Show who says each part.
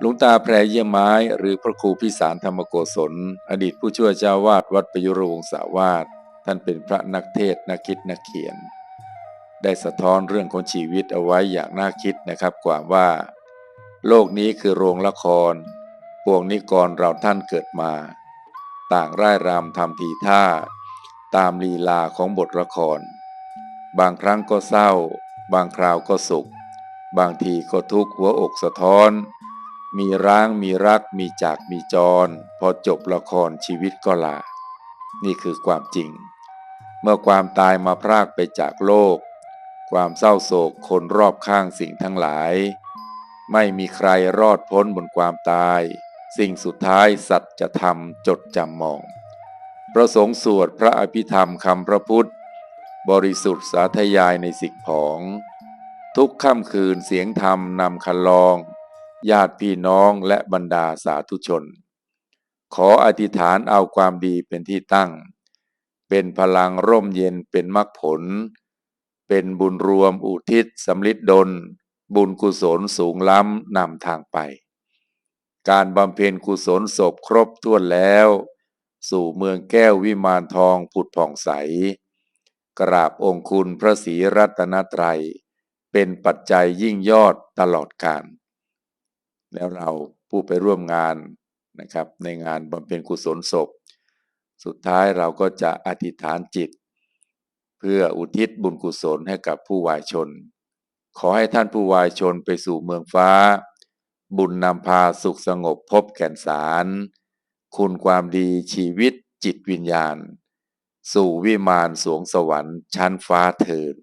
Speaker 1: หลวงตาแพรเยี่ยมไม้หรือพระครูพิสารธรรมโกศล อดีตผู้ช่วยเจ้าวาดวัดประยุรวงศาวาสท่านเป็นพระนักเทศน์นักคิดนักเขียน ได้สะท้อนเรื่องของชีวิตเอาไว้อย่างน่าคิดนะครับกว่าว่า โลกนี้คือโรงละครปวงนิกรเราท่านเกิดมา ต่างร่ายรำทำทีท่า ตามลีลาของบทละคร บางครั้งก็เศร้า บางคราวก็สุข บางทีก็ทุกข์หัวอกสะท้อน มีร้างมีรักมีจากมีจร พอจบละครชีวิตก็ลา นี่คือความจริง เมื่อความตายมาพรากไปจากโลก ความเศร้าโศกคนรอบข้างสิ่งทั้งหลาย ไม่มีใครรอดพ้นบนความตาย สิ่งสุดท้ายสัจธรรมจดจำมอง ประสงค์สวดพระอภิธรรมคำพระพุทธ บริสุทธิ์สาธยายในสิ่งผอง ทุกค่ำคืนเสียงธรรมนำคันลอง ญาติพี่น้องและบรรดาสาธุชน ขออธิษฐานเอาความดีเป็นที่ตั้ง เป็นพลังร่มเย็นเป็นมรรคผล เป็นบุญรวมอุทิศสำลิดดล บุญกุศลสูงล้ำนำทางไป การบำเพ็ญกุศลศพครบถ้วนแล้ว สู่เมืองแก้ววิมานทองผุดผ่องใส กราบองค์คุณพระศรีรัตนตรัย เป็นปัจจัยยิ่งยอดตลอดกาล แล้วเราผู้ไปร่วมงานนะครับ ในงานบำเพ็ญกุศลศพ สุดท้ายเราก็จะอธิษฐานจิต เพื่ออุทิศบุญกุศลให้กับผู้วายชน ขอให้ท่านผู้วายชนไปสู่เมืองฟ้า บุญนำพาสุขสงบพบแก่นสาร คุณความดีชีวิตจิตวิญญาณ สู่วิมานสวงสวรรค์ชั้นฟ้าเถิด